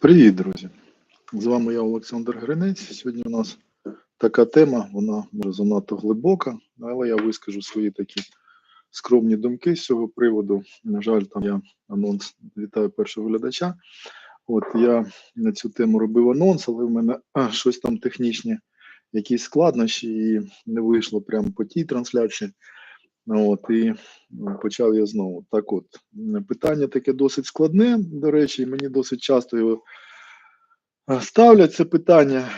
Привіт, друзі! З вами я, Олександр Гринець. Сьогодні у нас така тема, вона може занадто глибока, але я вискажу свої такі скромні думки з цього приводу. На жаль, там я анонс вітаю першого глядача. От я на цю тему робив анонс, але в мене а, щось там технічні, якісь складнощі, і не вийшло прямо по тій трансляції. От і почав я знову. Так, от питання таке досить складне. До речі, мені досить часто його е, ставлять це питання.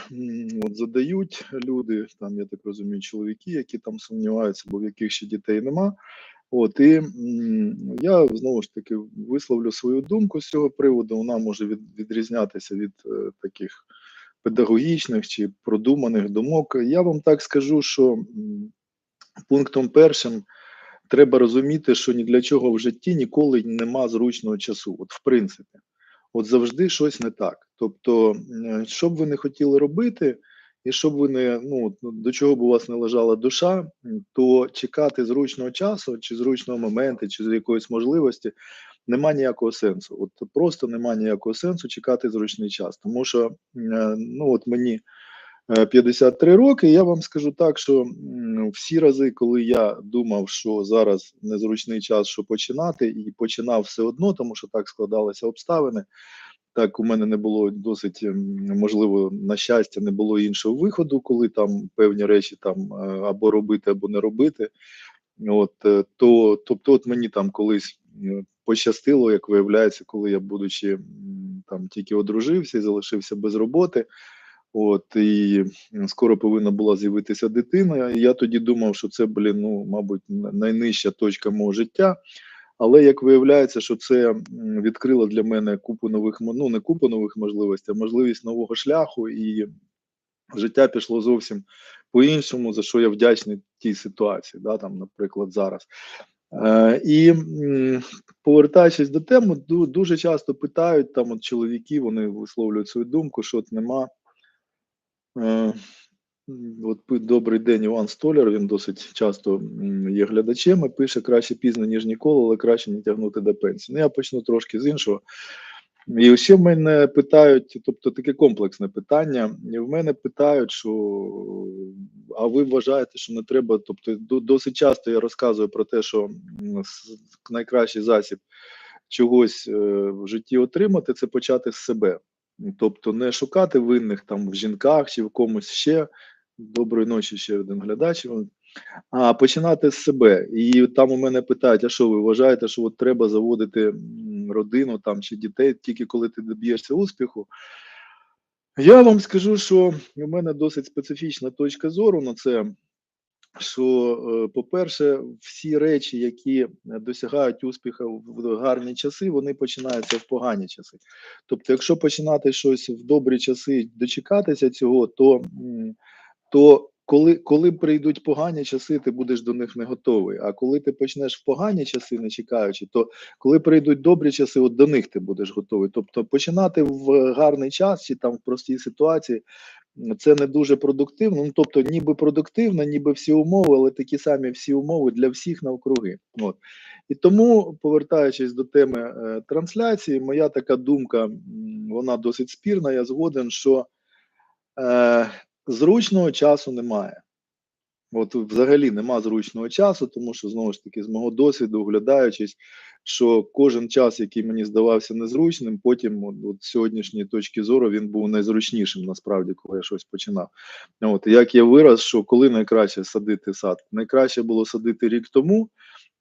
От задають люди, там я так розумію, чоловіки, які там сумніваються, бо в яких ще дітей нема. От і я знову ж таки висловлю свою думку з цього приводу. Вона може від, відрізнятися від е, таких педагогічних чи продуманих думок. Я вам так скажу, що пунктом першим треба розуміти, що ні для чого в житті ніколи нема зручного часу. От в принципі, от завжди щось не так. Тобто, що б ви не хотіли робити, і щоб ви не ну до чого б у вас не лежала душа, то чекати зручного часу, чи зручного моменту, чи з якоїсь можливості. Нема ніякого сенсу, от просто нема ніякого сенсу чекати зручний час, тому що е, ну от мені 53 роки. Я вам скажу так, що всі рази, коли я думав, що зараз незручний час, що починати, і починав все одно, тому що так складалися обставини. Так, у мене не було досить ем, можливо на щастя, не було іншого виходу, коли там певні речі там е, або робити, або не робити. От е, то, тобто, от мені там колись е, пощастило, як виявляється, коли я, будучи там тільки одружився і залишився без роботи. От і скоро повинна була з'явитися дитина. Я тоді думав, що це, блін, ну, мабуть, найнижча точка мого життя. Але як виявляється, що це відкрило для мене купу нових ну не купу нових можливостей, а можливість нового шляху, і життя пішло зовсім по-іншому, за що я вдячний тій ситуації, да, там, наприклад, зараз. Е, і повертаючись до теми, ду- дуже часто питають там от чоловіки, вони висловлюють свою думку, що от нема. Е, От добрий день, Іван Столяр. Він досить часто є глядачем і пише краще пізно, ніж ніколи, але краще не тягнути до пенсії. Ну, я почну трошки з іншого. І ще в мене питають, тобто таке комплексне питання. І в мене питають, що а ви вважаєте, що не треба? Тобто, досить часто я розказую про те, що найкращий засіб чогось е, в житті отримати це почати з себе. Тобто не шукати винних там в жінках чи в комусь ще. Доброї ночі, ще один глядач. А починати з себе. І там у мене питають: а що ви вважаєте, що от треба заводити родину там чи дітей тільки коли ти доб'єшся успіху? Я вам скажу, що у мене досить специфічна точка зору на це. Що, е, по-перше, всі речі, які досягають успіху в гарні часи, вони починаються в погані часи. Тобто, якщо починати щось в добрі часи, дочекатися цього, то, то коли, коли прийдуть погані часи, ти будеш до них не готовий. А коли ти почнеш в погані часи, не чекаючи, то коли прийдуть добрі часи, от до них ти будеш готовий. Тобто починати в гарний час чи там в простій ситуації. Це не дуже продуктивно. Ну тобто, ніби продуктивно, ніби всі умови, але такі самі всі умови для всіх навкруги. От і тому, повертаючись до теми е, трансляції, моя така думка, вона досить спірна. Я згоден, що е, зручного часу немає. От взагалі нема зручного часу, тому що знову ж таки, з мого досвіду, оглядаючись, що кожен час, який мені здавався незручним, потім, от, от сьогоднішньої точки зору, він був найзручнішим насправді, коли я щось починав. От як я вираз, що коли найкраще садити сад, найкраще було садити рік тому,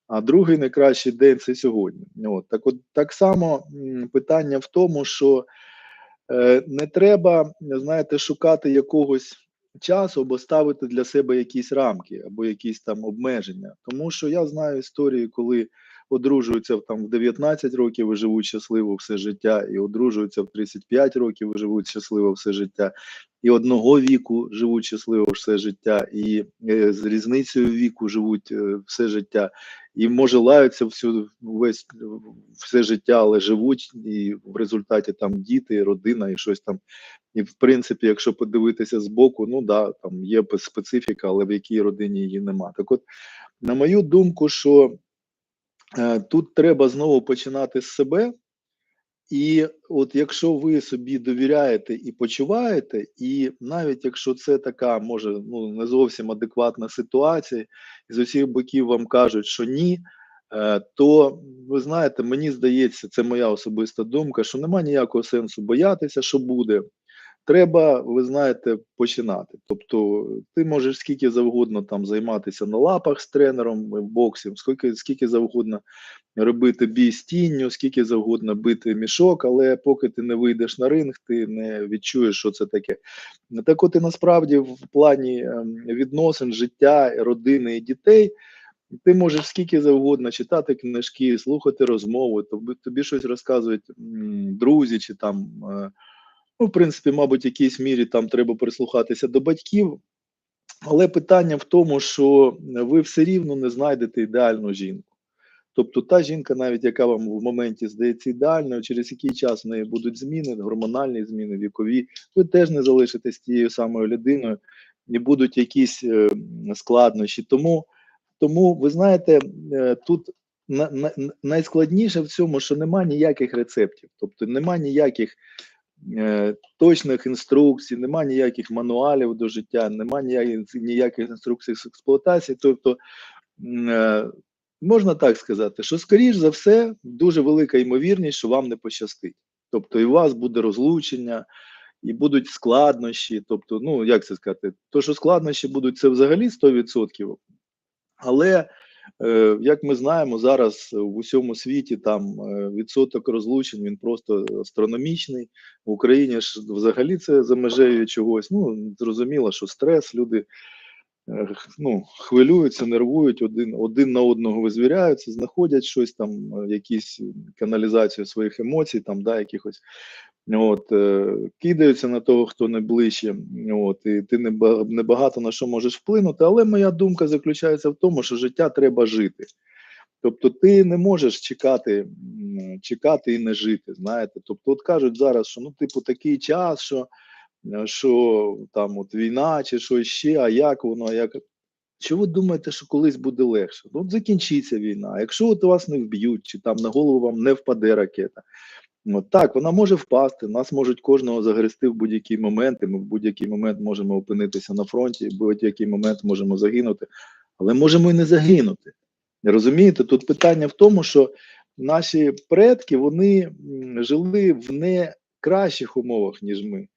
а другий найкращий день це сьогодні. От так, от так само питання в тому, що е, не треба, знаєте, шукати якогось часу або ставити для себе якісь рамки або якісь там обмеження. Тому що я знаю історії, коли одружуються там в 19 років і живуть щасливо все життя, і одружуються в 35 років і живуть щасливо все життя, і одного віку живуть щасливо все життя, і е, з різницею віку живуть е, все життя, і може лаються всю весь все життя, але живуть, і в результаті там діти, родина і щось там. І в принципі, якщо подивитися збоку, ну да, там є специфіка, але в якій родині її нема. Так от, на мою думку, що тут треба знову починати з себе І от якщо ви собі довіряєте і почуваєте, і навіть якщо це така може ну не зовсім адекватна ситуація, і з усіх боків вам кажуть, що ні, е, то ви знаєте, мені здається, це моя особиста думка, що нема ніякого сенсу боятися, що буде. Треба, ви знаєте, починати. Тобто, ти можеш скільки завгодно там займатися на лапах з тренером боксів, скільки скільки завгодно робити бій з тінню, скільки завгодно бити мішок, але поки ти не вийдеш на ринг, ти не відчуєш, що це таке. Так от і насправді в плані ем, відносин, життя, родини і дітей. Ти можеш скільки завгодно читати книжки, слухати розмови, тобі, тобі щось розказують друзі, чи там, е, ну, в принципі, мабуть, в якійсь мірі там треба прислухатися до батьків. Але питання в тому, що ви все рівно не знайдете ідеальну жінку. Тобто та жінка, навіть яка вам в моменті здається ідеальною, через який час в неї будуть зміни, гормональні зміни, вікові, ви теж не залишитесь тією самою людиною, і будуть якісь е, складнощі. Тому, тому ви знаєте, е, тут на, на, найскладніше в цьому, що нема ніяких рецептів, тобто нема ніяких точних інструкцій, нема ніяких мануалів до життя, нема ніяких, інструкцій з експлуатації. Тобто е, можна так сказати, що скоріш за все дуже велика ймовірність, що вам не пощастить. Тобто, і у вас буде розлучення, і будуть складнощі. Тобто, ну як це сказати, то, що складнощі будуть, це взагалі 100%. Але е, як ми знаємо, зараз в усьому світі там е, відсоток розлучень він просто астрономічний. В Україні ж взагалі це за межею чогось. Ну зрозуміло, що стрес, люди е, ну, хвилюються, нервують, один один на одного визвіряються, знаходять щось там, е, якісь каналізацію своїх емоцій, там, да, якихось. От, е, кидаються на того, хто не от, і ти небагато на що можеш вплинути. Але моя думка заключається в тому, що життя треба жити. Тобто ти не можеш чекати, чекати і не жити. Знаєте, тобто, от кажуть зараз, що ну, типу, такий час, що, що там от війна чи що ще, а як воно, а як. Чи ви думаєте, що колись буде легше? Ну, от закінчиться війна. Якщо от вас не вб'ють, чи там на голову вам не впаде ракета, От так, вона може впасти, нас можуть кожного загрести в будь-який момент, і ми в будь-який момент можемо опинитися на фронті, в будь-який момент можемо загинути, але можемо і не загинути. Розумієте, тут питання в тому, що наші предки вони жили в не кращих умовах, ніж ми.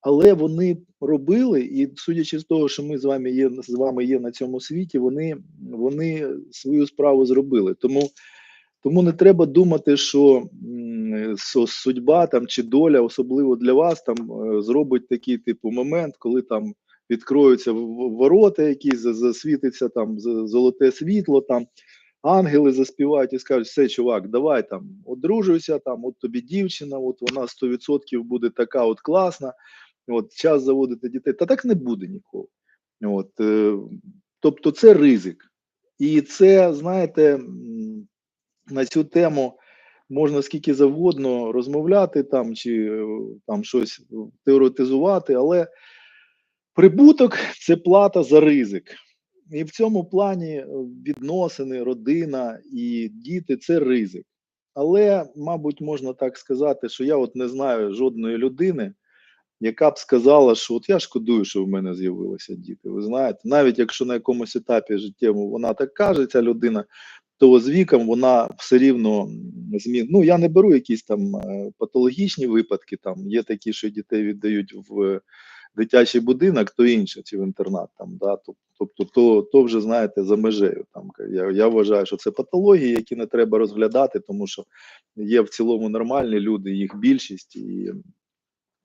Але вони робили, і судячи з того, що ми з вами є з вами є на цьому світі, вони, вони свою справу зробили. Тому тому не треба думати, що судьба там чи доля, особливо для вас, там е, зробить такий типу момент, коли там відкроються ворота, якісь засвітиться там золоте світло, там ангели заспівають і скажуть, все, чувак, давай там одружуйся, там от тобі дівчина, от вона 100% буде така от класна, от час заводити дітей. Та так не буде ніколи. От, е, тобто це ризик. І це, знаєте, на цю тему можна скільки завгодно розмовляти там чи е, там щось теоретизувати, але прибуток це плата за ризик. І в цьому плані е, відносини, родина і діти це ризик. Але, мабуть, можна так сказати, що я от не знаю жодної людини, яка б сказала, що от я шкодую, що в мене з'явилися діти. Ви знаєте, навіть якщо на якомусь етапі життєвому вона так каже, ця людина, то з віком вона все рівно змін. Ну я не беру якісь там е, патологічні випадки. Там є такі, що дітей віддають в дитячий будинок, то інше, чи в інтернат. Там да, тобто, то, то вже знаєте за межею. Там я, я вважаю, що це патології, які не треба розглядати, тому що є в цілому нормальні люди, їх більшість і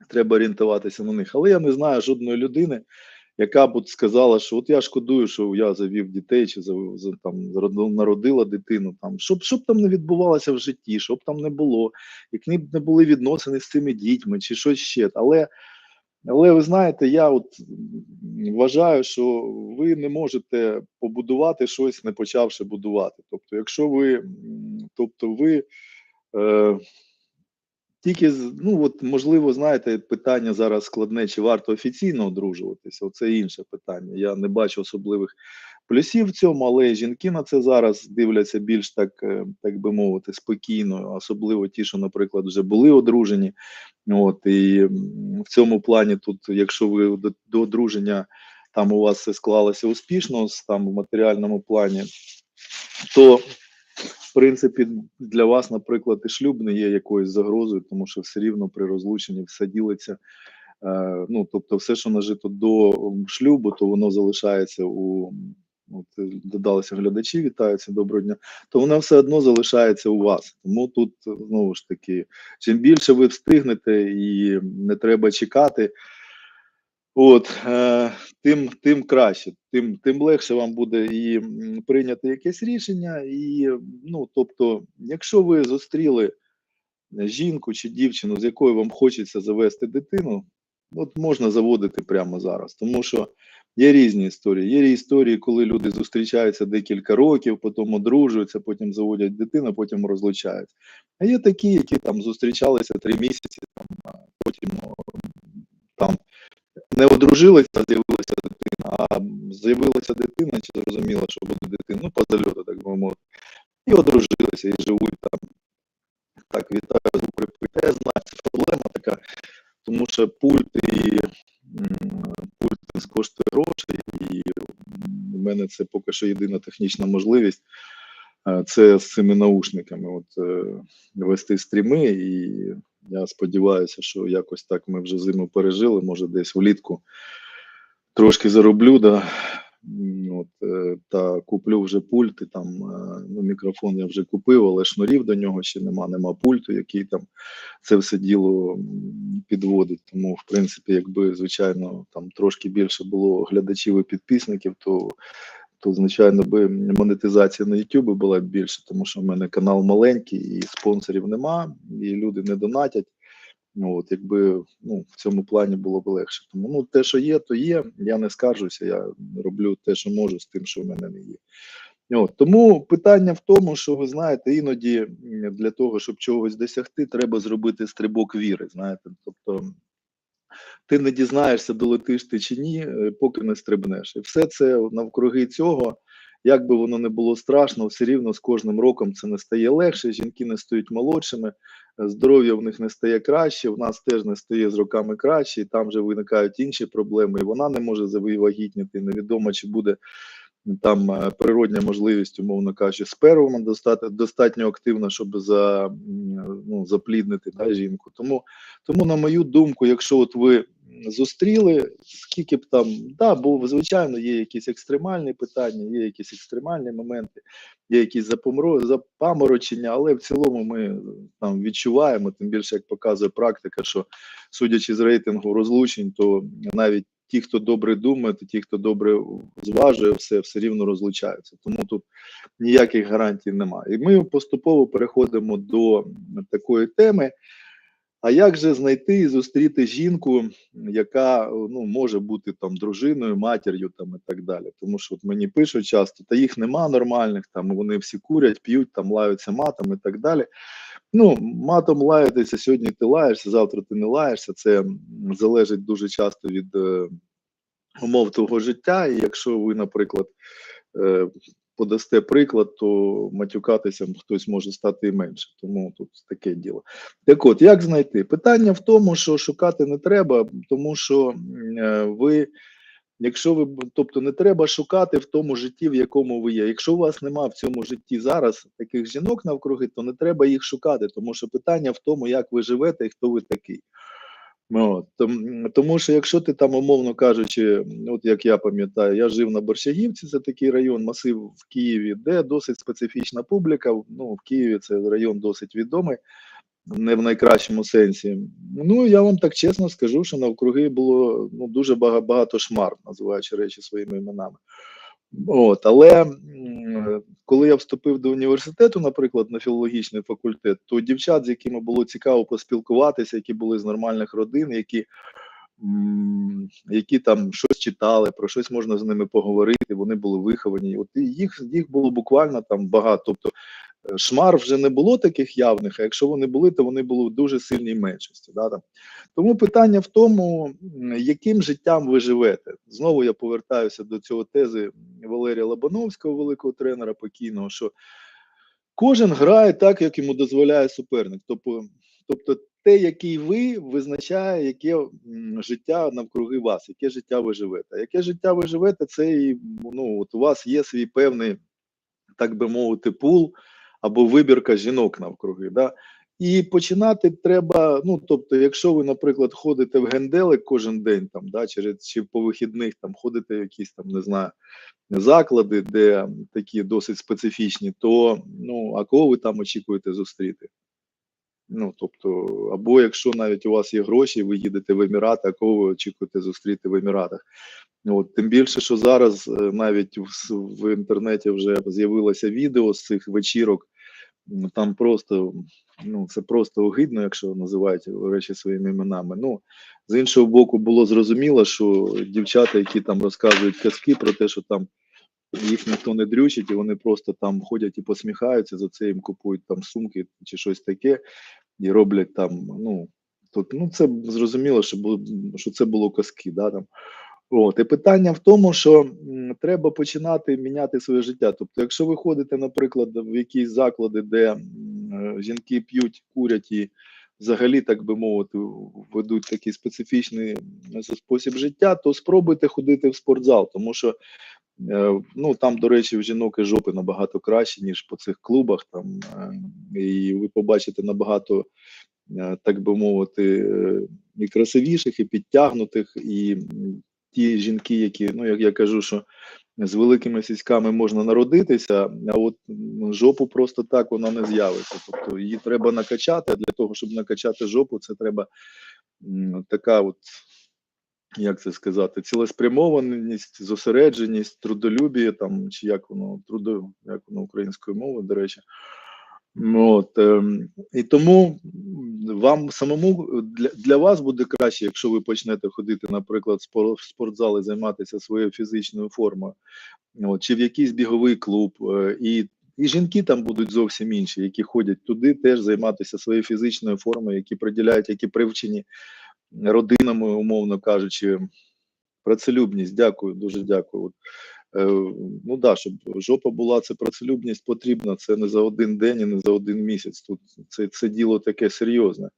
треба орієнтуватися на них. Але я не знаю жодної людини, яка б от сказала, що от я шкодую, що я завів дітей чи завів, за- там народила дитину. Там щоб, щоб там не відбувалося в житті, щоб там не було, які б не були відносини з цими дітьми, чи щось ще. Але, але ви знаєте, я от вважаю, що ви не можете побудувати щось, не почавши будувати. Тобто, якщо ви, тобто ви. Е, тільки ну от можливо, знаєте, питання зараз складне, чи варто офіційно одружуватися. Оце інше питання. Я не бачу особливих плюсів в цьому, але жінки на це зараз дивляться більш так, е, так би мовити, спокійно, особливо ті, що, наприклад, вже були одружені. От і в цьому плані, тут, якщо ви до, до одруження там у вас все склалося успішно, там в матеріальному плані, то принципі для вас, наприклад, і шлюб не є якоюсь загрозою, тому що все рівно при розлученні все ділиться. Е, ну, тобто, все, що нажито до шлюбу, то воно залишається у от, додалися глядачі, вітаються доброго дня, то воно все одно залишається у вас. Тому тут знову ж таки, чим більше ви встигнете і не треба чекати. От е, тим, тим краще, тим, тим легше вам буде і прийняти якесь рішення. І ну, тобто, якщо ви зустріли жінку чи дівчину, з якою вам хочеться завести дитину, от можна заводити прямо зараз, тому що є різні історії. Є історії, коли люди зустрічаються декілька років, потім одружуються, потім заводять дитину, потім розлучаються. А є такі, які там зустрічалися три місяці, там, не одружилися, з'явилася дитина, а з'явилася дитина, чи зрозуміла, що буде дитина, ну, по зальоту, так би мовити, і одружилися, і живуть там. Так, вітаю з укріпити. Я знаю, це проблема така, тому що пульт і пульт коштує грошей, і у мене це поки що єдина технічна можливість. е, Це з цими наушниками, от е, вести стріми, і я сподіваюся, що якось так ми вже зиму пережили. Може, десь влітку трошки зароблю, да, от, е, та куплю вже пульт, і там е, ну, мікрофон я вже купив, але шнурів до нього ще нема, нема пульту, який там це все діло підводить. Тому, в принципі, якби звичайно там трошки більше було глядачів і підписників, то то звичайно би монетизація на YouTube була б більше, тому що в мене канал маленький і спонсорів нема, і люди не донатять. Ну, от, якби ну, в цьому плані було б легше. Тому ну, те, що є, то є. Я не скаржуся, я роблю те, що можу з тим, що в мене не є. От, тому питання в тому, що ви знаєте, іноді для того, щоб чогось досягти, треба зробити стрибок віри. Знаєте, тобто ти не дізнаєшся, долетиш ти чи ні, е, поки не стрибнеш. І все це навкруги цього, як би воно не було страшно, все рівно з кожним роком це не стає легше. Жінки не стають молодшими, е, здоров'я в них не стає краще, в нас теж не стає з роками краще, і там вже виникають інші проблеми, і вона не може завагітніти. Невідомо, чи буде там е, природня можливість, умовно кажучи, сперма достатньо, достатньо активна, щоб за, ну, запліднити да, жінку. Тому, тому, на мою думку, якщо от ви зустріли, скільки б там, да, бо звичайно є якісь екстремальні питання, є якісь екстремальні моменти, є якісь запомро, запаморочення, але в цілому ми там відчуваємо, тим більше як показує практика, що судячи з рейтингу розлучень, то навіть ті, хто добре думає, та ті, хто добре зважує все, все рівно розлучаються. Тому тут ніяких гарантій немає. І ми поступово переходимо до такої теми. А як же знайти і зустріти жінку, яка ну може бути там дружиною, матір'ю там і так далі? Тому що от мені пишуть часто, та їх нема нормальних, там вони всі курять, п'ють, там лаються матом і так далі. Ну, матом лаятися сьогодні ти лаєшся, завтра ти не лаєшся. Це залежить дуже часто від е, умов твого життя. І якщо ви, наприклад, е, подасте приклад, то матюкатися хтось може стати і менше. Тому тут таке діло. Так от, як знайти? Питання в тому, що шукати не треба, тому що е, ви. Якщо ви тобто не треба шукати в тому житті, в якому ви є. Якщо у вас нема в цьому житті зараз таких жінок навкруги, то не треба їх шукати, тому що питання в тому, як ви живете і хто ви такий. От, тому що якщо ти там, умовно кажучи, от як я пам'ятаю, я жив на Борщагівці, це такий район, масив в Києві, де досить специфічна публіка. Ну, в Києві це район досить відомий, не в найкращому сенсі. Ну, я вам так чесно скажу, що навкруги було ну, дуже багато, шмар, називаючи речі своїми іменами. От, але коли я вступив до університету, наприклад, на філологічний факультет, то дівчат, з якими було цікаво поспілкуватися, які були з нормальних родин, які, які там щось читали, про щось можна з ними поговорити, вони були виховані. От їх, їх було буквально там багато. Тобто шмар вже не було таких явних, а якщо вони були, то вони були в дуже сильній меншості. Да. Тому питання в тому, яким життям ви живете. Знову я повертаюся до цього тези Валерія Лобановського, великого тренера покійного, що кожен грає так, як йому дозволяє суперник. Тобто, тобто те, який ви, визначає, яке життя навкруги вас, яке життя ви живете. Яке життя ви живете, це і ну, от у вас є свій певний, так би мовити, пул або вибірка жінок навкруги. Да? І починати треба. Ну тобто, якщо ви, наприклад, ходите в генделик кожен день, там да, через чи по вихідних там ходите в якісь там, не знаю, заклади, де такі досить специфічні, то ну а кого ви там очікуєте зустріти? Ну тобто, або якщо навіть у вас є гроші, ви їдете в Емірати, а кого ви очікуєте зустріти в Еміратах? От тим більше, що зараз е, навіть в, в інтернеті вже з'явилося відео з цих вечірок. Ну, Там просто ну це просто огидно, якщо називають речі своїми іменами. Ну з іншого боку, було зрозуміло, що дівчата, які там розказують казки про те, що там їх ніхто не дрючить, і вони просто там ходять і посміхаються, за це їм купують там сумки чи щось таке, і роблять там. Ну тут ну це зрозуміло, що було що це було казки. Да, там. От, і питання в тому, що треба починати міняти своє життя. Тобто, якщо ви ходите, наприклад, в якісь заклади, де жінки п'ють, курять і взагалі, так би мовити, ведуть такий специфічний спосіб життя, то спробуйте ходити в спортзал, тому що ну там, до речі, в жінок і жопи набагато краще, ніж по цих клубах. Там е, і ви побачите набагато, е, так би мовити, е, і красивіших, і підтягнутих, і ті жінки, які, ну як я кажу, що з великими сіськами можна народитися, а от жопу просто так вона не з'явиться. Тобто її треба накачати. А для того, щоб накачати жопу, це треба така от. Як це сказати, цілеспрямованість, зосередженість, трудолюбіє, там чи як воно трудо, як воно українською мовою, до речі. От, ем, і тому вам самому для, для вас буде краще, якщо ви почнете ходити, наприклад, в спортзал і займатися своєю фізичною формою, от, чи в якийсь біговий клуб, е, і, і жінки там будуть зовсім інші, які ходять туди, теж займатися своєю фізичною формою, які приділяють, які привчені родинами, умовно кажучи, працелюбність. Дякую, дуже дякую. От, е, ну да, щоб жопа була, це працелюбність потрібна. Це не за один день і не за один місяць. Тут це, це діло таке серйозне.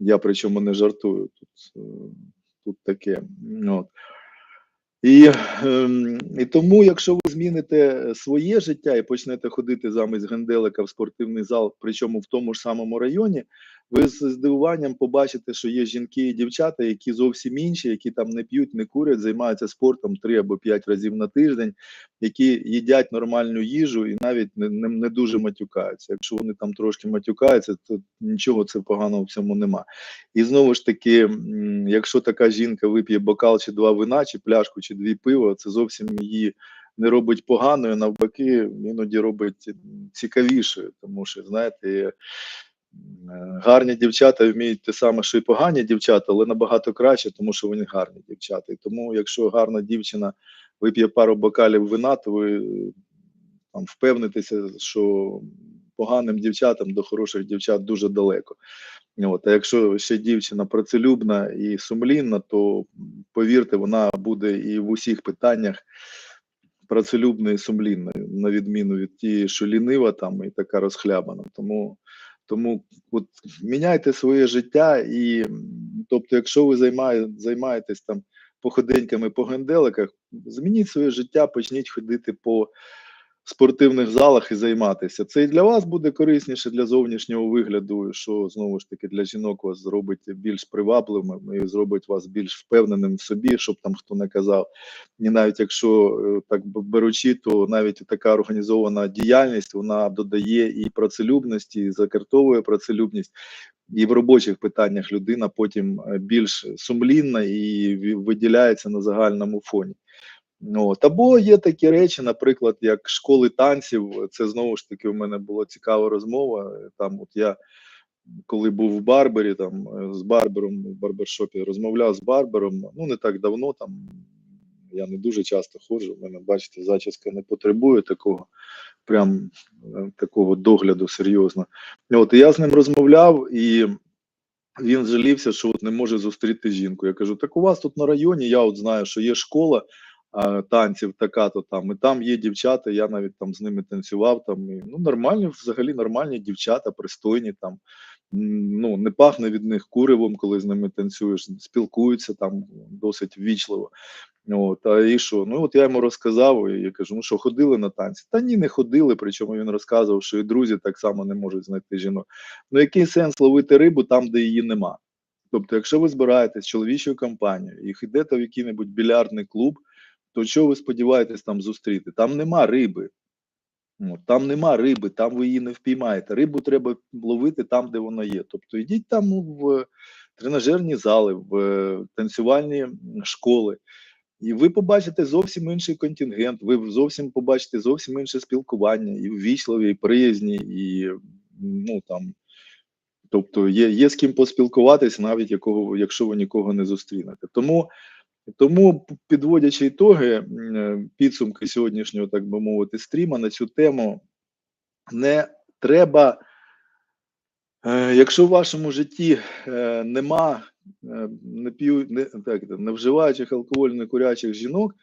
Я причому не жартую. Тут, е, тут таке. От. І, ем, і тому, якщо ви зміните своє життя і почнете ходити замість генделика в спортивний зал, причому в тому ж самому районі, ви з здивуванням побачите, що є жінки і дівчата, які зовсім інші, які там не п'ють, не курять, займаються спортом три або п'ять разів на тиждень, які їдять нормальну їжу і навіть не, не, не дуже матюкаються. Якщо вони там трошки матюкаються, то нічого це поганого в цьому нема. І знову ж таки, якщо така жінка вип'є бокал чи два вина, чи пляшку, чи дві пива, це зовсім її не робить поганою, навпаки, іноді робить цікавішою, тому що знаєте. Гарні дівчата вміють те саме, що і погані дівчата, але набагато краще, тому що вони гарні дівчата. І тому, якщо гарна дівчина вип'є пару бокалів вина, то ви там впевнитеся, що поганим дівчатам до хороших дівчат дуже далеко. От, а якщо ще дівчина працелюбна і сумлінна, то повірте, вона буде і в усіх питаннях працелюбною і сумлінною, на відміну від тієї, що лінива там і така розхлябана. Тому, тому от, міняйте своє життя, і тобто, якщо ви займає, займаєтесь там походеньками по генделиках, змініть своє життя, почніть ходити по спортивних залах і займатися. Це і для вас буде корисніше для зовнішнього вигляду, що знову ж таки для жінок вас зробить більш привабливим і зробить вас більш впевненим в собі, щоб там хто не казав. І навіть якщо е, так беручи, то навіть така організована діяльність вона додає і працелюбності, і закартовує працелюбність. І в робочих питаннях людина потім е, більш сумлінна і виділяється на загальному фоні. Ну, От. Або є такі речі, наприклад, як школи танців. Це знову ж таки у мене була цікава розмова. Там, от я коли був в Барбері, там е, з Барбером в барбершопі розмовляв з Барбером, ну не так давно, там Я не дуже часто ходжу. У мене, бачите, зачіска не потребує такого, прям е, такого догляду серйозно. От я з ним розмовляв, і він жалівся, що от не може зустріти жінку. Я кажу: так у вас тут на районі, я от знаю, що є школа танців, така то там, і там є дівчата. Я навіть там з ними танцював. Там і, ну нормальні, взагалі нормальні дівчата, пристойні там. Ну, не пахне від них куривом, коли з ними танцюєш, спілкуються там досить ввічливо. От, а і що? Ну от я йому розказав, і я кажу: ну що, ходили на танці? Та ні, не ходили. Причому він розказував, що і друзі так само не можуть знайти жінок. Ну який сенс ловити рибу там, де її нема? Тобто, якщо ви збираєтесь чоловічою компанією і йдете в який-небудь більярдний клуб, то що ви сподіваєтесь там зустріти? Там нема риби. Там нема риби, там ви її не впіймаєте. Рибу треба ловити там, де вона є. Тобто йдіть там в тренажерні зали, в е, танцювальні школи. І ви побачите зовсім інший контингент, ви зовсім побачите зовсім інше спілкування, і ввічливі, і приязні, і ну там. Тобто є, є з ким поспілкуватись, навіть якого, якщо ви нікого не зустрінете. Тому, тому підводячи ітоги, е, підсумки сьогоднішнього, так би мовити, стріма на цю тему, не треба, е, якщо в вашому житті е, нема не п'ю, не, так, не вживаючих алкоголь, не курячих жінок,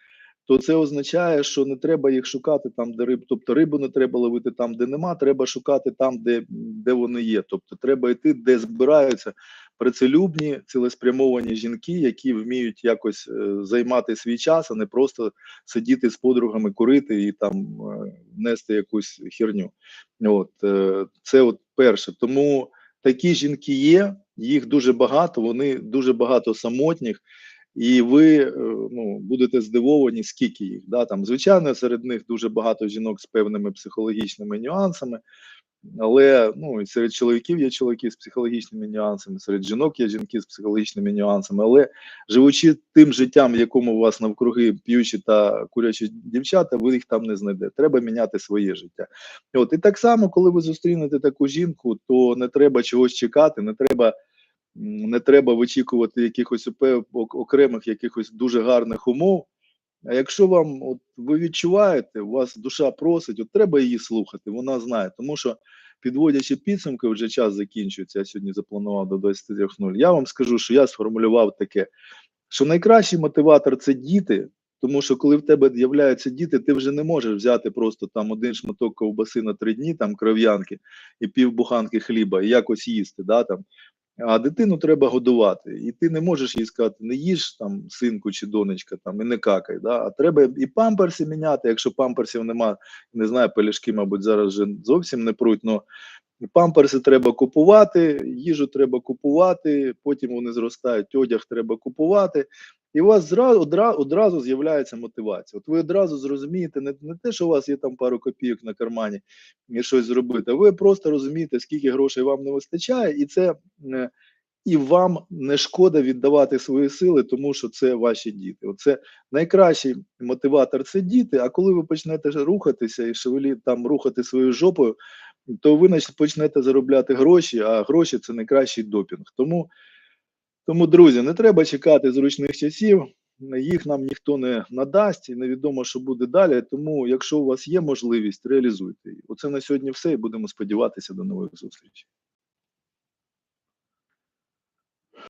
то це означає, що не треба їх шукати там, де риб, тобто рибу не треба ловити там, де нема, треба шукати там, де, де вони є. Тобто треба йти, де збираються працелюбні, цілеспрямовані жінки, які вміють якось е, займати свій час, а не просто сидіти з подругами, курити і там е, нести якусь херню. От е, це от перше. Тому такі жінки є, їх дуже багато, вони дуже багато самотніх. І ви ну, будете здивовані, скільки їх. Да? Там, звичайно, серед них дуже багато жінок з певними психологічними нюансами, але ну, і серед чоловіків є чоловіки з психологічними нюансами, серед жінок є жінки з психологічними нюансами. Але живучи тим життям, в якому у вас навкруги п'ючі та курячі дівчата, ви їх там не знайдете. Треба міняти своє життя. От і так само, коли ви зустрінете таку жінку, то не треба чогось чекати, не треба не треба вичікувати якихось окремих якихось дуже гарних умов. А якщо вам от ви відчуваєте, у вас душа просить, от треба її слухати, вона знає. Тому що підводячи підсумки, вже час закінчується. Я сьогодні запланував до 23.00. Я вам скажу, що я сформулював таке, що найкращий мотиватор це діти. Тому що коли в тебе з'являються діти, ти вже не можеш взяти просто там один шматок ковбаси на три дні, там кров'янки і півбуханки хліба, і якось їсти. Да, там. А дитину треба годувати, і ти не можеш їй сказати, не їж там синку чи донечка, там і не какай. Да? А треба і памперси міняти. Якщо памперсів нема, не знаю, пелішки, мабуть, зараз вже зовсім не пруть. но памперси треба купувати, їжу треба купувати, потім вони зростають, одяг треба купувати. І у вас зразу одразу, одразу з'являється мотивація. От ви одразу зрозумієте, не, не те, що у вас є там пару копійок на кармані і щось зробити, а ви просто розумієте, скільки грошей вам не вистачає, і це е, і вам не шкода віддавати свої сили, тому що це ваші діти. Оце найкращий мотиватор це діти. А коли ви почнете рухатися і шевелі там рухати своєю жопою, то ви почнете заробляти гроші, а гроші це найкращий допінг. Тому, тому, друзі, не треба чекати зручних часів. Їх нам ніхто не надасть, і невідомо, що буде далі. Тому, якщо у вас є можливість, реалізуйте її. Оце на сьогодні все. І будемо сподіватися до нових зустрічей.